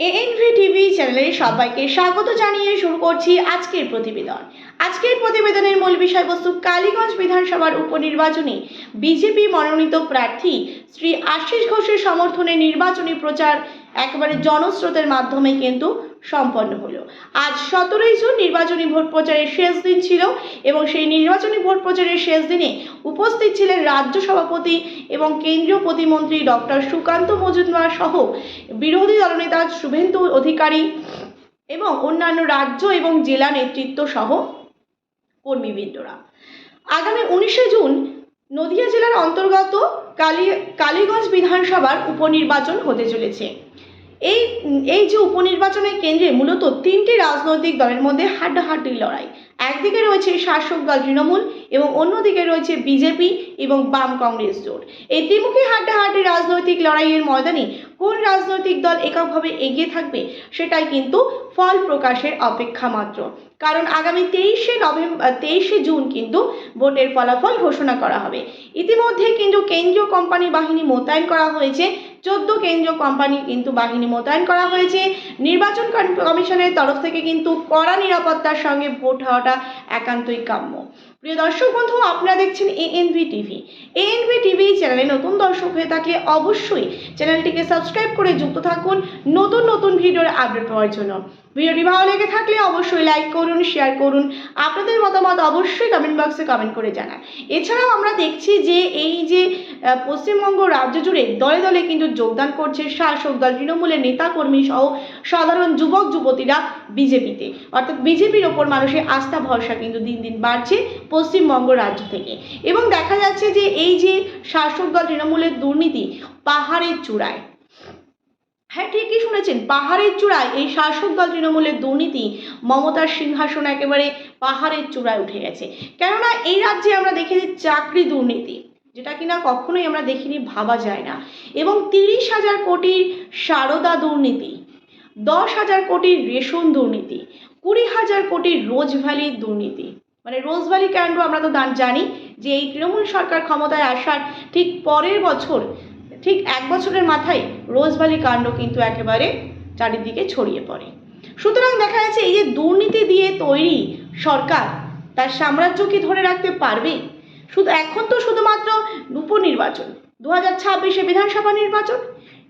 ANV TV চ্যানেলে সবাইকে স্বাগত জানিয়ে শুরু করছি আজকের প্রতিবেদন। আজকের প্রতিবেদনের মূল বিষয়বস্তু কালীগঞ্জ বিধানসভার উপনির্বাচনে বিজেপি মনোনীত প্রার্থী শ্রী আশিস ঘোষের সমর্থনে নির্বাচনী প্রচার একেবারে জনস্রোতের মাধ্যমে কিন্তু সম্পন্ন হলো। আজ সতেরোই জুন নির্বাচনী ভোট প্রচারের শেষ দিন ছিল এবং সেই নির্বাচনী ভোট প্রচারের শেষ দিনে উপস্থিত ছিলেন রাজ্য সভাপতি এবং কেন্দ্রীয় প্রতিমন্ত্রী ডক্টর সুকান্ত মজুমদার সহ বিরোধী দলনেতা শুভেন্দু অধিকারী এবং অন্যান্য রাজ্য এবং জেলা নেতৃত্ব সহ কর্মীবৃন্দরা। আগামী উনিশে জুন নদিয়া জেলার অন্তর্গত কালী, কালীগঞ্জ বিধানসভার উপনির্বাচন হতে চলেছে। এই এই যে উপনির্বাচনের কেন্দ্রে মূলত তিনটি রাজনৈতিক দলের মধ্যে হাড্ডাহাড্ডি লড়াই। একদিকে রয়েছে শাসক দল তৃণমূল এবং অন্যদিকে রয়েছে বিজেপি এবং বাম কংগ্রেস জোট। এই ত্রিমুখী হাড্ডাহাড্ডি রাজনৈতিক লড়াইয়ের ময়দানে কোন রাজনৈতিক দল এককভাবে এগিয়ে থাকবে সেটাই কিন্তু ফল প্রকাশের অপেক্ষা মাত্র। কারণ আগামী তেইশে নভেম্বর তেইশে জুন কিন্তু ভোটের ফলাফল ঘোষণা করা হবে। ইতিমধ্যে কিন্তু কেন্দ্রীয় কোম্পানি বাহিনী মোতায়েন করা হয়েছে চোদ্দ কেন্দ্রীয় কোম্পানি কিন্তু বাহিনী মোতায়েন করা হয়েছে। নির্বাচন কমিশনের তরফ থেকে কিন্তু কড়া নিরাপত্তার সঙ্গে ভোট হওয়াটা একান্তই কাম্য। প্রিয় দর্শক বন্ধু, আপনারা দেখছেন এএনভি টিভি এএনভি টিভি চ্যানেলে নতুন দর্শক হয়ে থাকলে অবশ্যই চ্যানেলটিকে সাবস্ক্রাইব করে যুক্ত থাকুন নতুন নতুন ভিডিওর আপডেট পাওয়ার জন্য। ভিডিওটি ভালো লেগে থাকলে অবশ্যই লাইক করুন, শেয়ার করুন। আপনাদের মতামত অবশ্যই কমেন্ট বক্সে কমেন্ট করে জানান। এছাড়াও আমরা দেখছি যে এই যে পশ্চিমবঙ্গ রাজ্য জুড়ে দলে দলে কিন্তু যোগদান করছে শাসক দল, তৃণমূলের নেতাকর্মী সহ সাধারণ যুবক, যুবতীরা বিজেপিতে। অর্থাৎ বিজেপির ওপর মানুষের আস্থা, ভরসা কিন্তু দিন দিন বাড়ছে। পশ্চিমবঙ্গ রাজ্য থেকে। এবং দেখা যাচ্ছে যে এই যে শাসক দল তৃণমূলের দুর্নীতি পাহাড়ের চূড়ায়। হ্যাঁ ঠিকই শুনেছেন, পাহাড়ের চূড়ায় এই শাসক দল তৃণমূলের দুর্নীতি মমতার সিংহাসন একেবারে পাহাড়ের চূড়ায় উঠে গেছে। কেননা এই রাজ্যে আমরা দেখেছি চাকরি দুর্নীতি, যেটা কিনা কখনোই আমরা দেখিনি, ভাবা যায় না। এবং তিরিশ হাজার কোটির সারদা দুর্নীতি, দশ হাজার কোটির রেশন দুর্নীতি, কুড়ি হাজার কোটির রোজ ভ্যালির দুর্নীতি মানে রোজ ভ্যালি কাণ্ড আমরা তো দান- জানি যে এই তৃণমূল সরকার ক্ষমতায় আসার ঠিক পরের বছর, ঠিক এক বছরের মাথায় রোজভ্যালি কাণ্ড কিন্তু একেবারে চারিদিকে ছড়িয়ে পড়ে। সুতরাং দেখা যাচ্ছে এই যে দুর্নীতি দিয়ে তৈরি সরকার, তার সাম্রাজ্য কি ধরে রাখতে পারবে? শুধু এখন তো শুধুমাত্র উপনির্বাচন দু হাজার ছাব্বিশে বিধানসভা নির্বাচন,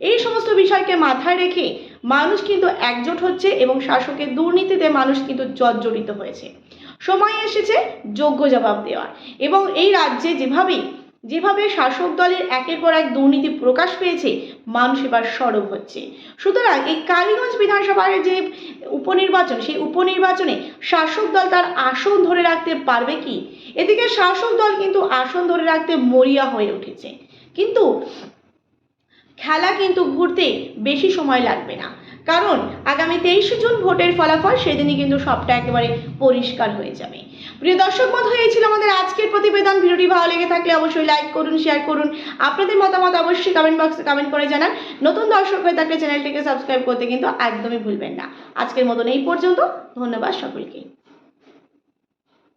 এই সমস্ত বিষয়কে মাথায় রেখে মানুষ কিন্তু একজোট হচ্ছে এবং শাসকের দুর্নীতিতে মানুষ কিন্তু জর্জরিত হয়েছে। সময় এসেছে যোগ্য জবাব দেওয়া এবং এই রাজ্যে যেভাবে যেভাবে শাসক দলের একের পর এক দুর্নীতি প্রকাশ পেয়েছে, মানুষ এবার সরব হচ্ছে। সুতরাং এই কালীগঞ্জ বিধানসভার যে উপনির্বাচন, সেই উপনির্বাচনে শাসক দল তার আসন ধরে রাখতে পারবে কি? এদিকে শাসক দল কিন্তু আসন ধরে রাখতে মরিয়া হয়ে উঠেছে। কিন্তু খেলা কিন্তু ঘুরতে বেশি সময় লাগবে না। কারণ আগামী তেইশে জুন ভোটের ফলাফল সেদিনই কিন্তু সবটা একেবারে পরিষ্কার হয়ে যাবে। প্রিয় দর্শক মত এই ছিল আমাদের আজকের প্রতিবেদন। ভিডিওটি ভালো লেগে থাকলে অবশ্যই লাইক করুন শেয়ার করুন। আপনাদের মতামত অবশ্যই কমেন্ট বক্সে কমেন্ট করে জানান। নতুন দর্শক হয়ে থাকলে চ্যানেলটিকে সাবস্ক্রাইব করতে কিন্তু একদমই ভুলবেন না। আজকের মতন এই পর্যন্ত। ধন্যবাদ সকলকে।